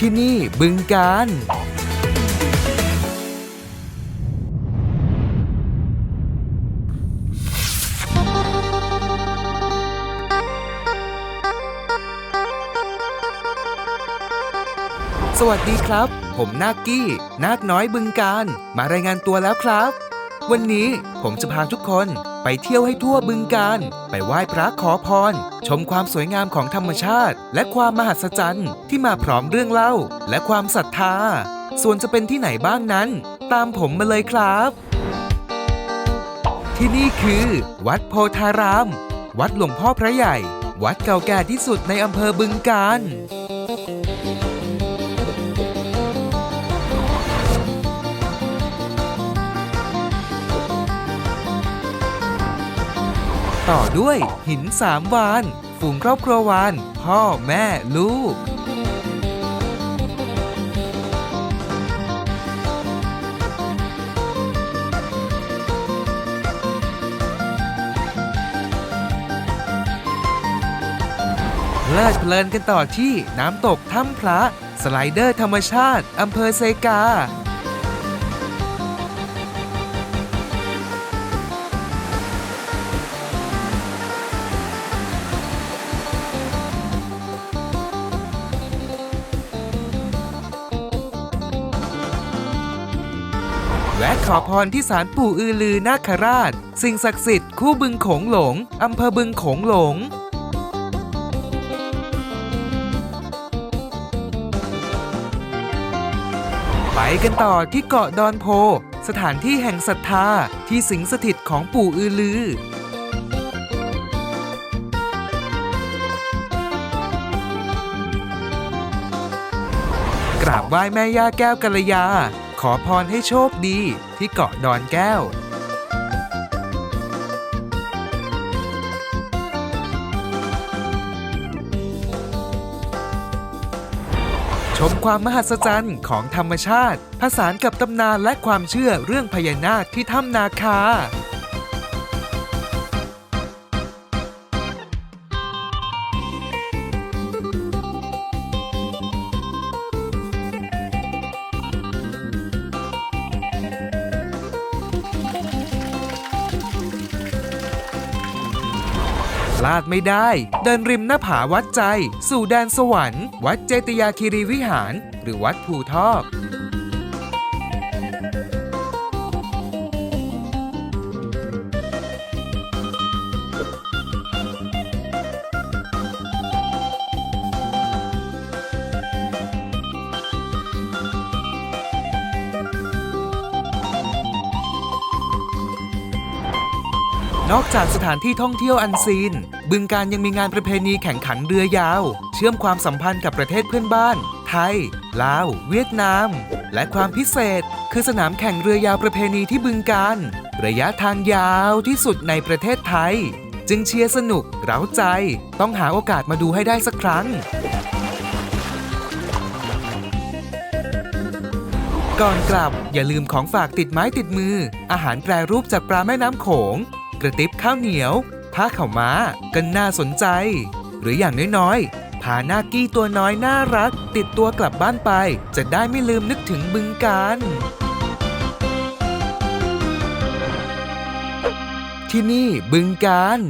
ที่นี่บึงการสวัสดีครับ ผมนาคกี้ นาคน้อยบึงการ มารายงานตัวแล้วครับ วันนี้ผมจะพาทุกคนไปเที่ยวให้ทั่วบึงการ ไปไหว้พระขอพร ชมความสวยงามของธรรมชาติ และความมหัศจรรย์ที่มาพร้อมเรื่องเล่า และความศรัทธา ส่วนจะเป็นที่ไหนบ้างนั้น ตามผมมาเลยครับ ที่นี่คือ วัดโพธาราม วัดหลวงพ่อพระใหญ่ วัดเก่าแก่ที่สุดในอำเภอบึงการ ต่อด้วยหินสามวาน ฝูงครอบครัววาน พ่อแม่ลูก เพลิดเพลินกันต่อที่น้ำตกถ้ำพระ สไลเดอร์ธรรมชาติอำเภอเซกา แวะขอพรที่ศาลปู่อือลือนาคราช สิ่งศักดิ์สิทธิ์คู่บึงโขงหลง อำเภอบึงโขงหลง ไปกันต่อที่เกาะดอนโพ สถานที่แห่งศรัทธาที่สิงสถิตของปู่อือลือกราบไหว้แม่ย่าแก้วกัลยา อพรให้โชคดีที่เกาะดอนแก้ว ชมความมหัศจรรย์ของธรรมชาติ ผสานกับตำนานและความเชื่อเรื่องพญานาคที่ถ้ำนาคา พลาดไม่ได้ เดินริมหน้าผาวัดใจ สู่แดนสวรรค์ วัดเจติยาคีรีวิหาร หรือวัดภูทอก นอกจากสถานที่ท่องเที่ยวอันซีน บึงการยังมีงานประเพณีแข่งขันเรือยาว เชื่อมความสัมพันธ์กับประเทศเพื่อนบ้าน ไทย ลาว เวียดนาม และความพิเศษ คือสนามแข่งเรือยาวประเพณีที่บึงการ ระยะทางยาวที่สุดในประเทศไทย จึงเชียร์สนุก เร้าใจ ต้องหาโอกาสมาดูให้ได้สักครั้งก่อนกลับอย่าลืมของฝากติดไม้ติดมือ อาหารแปรรูปจากปลาแม่น้ำโขง ระติบข้าวเหนียว ผ้าข่าวม้ากันน่าสนใจ หรืออย่างน้อยๆพาหน้ากี้ตัวน้อยน่ารัก ติดตัวกลับบ้านไป จะได้ไม่ลืมนึกถึงบึงการที่นี่บึงการ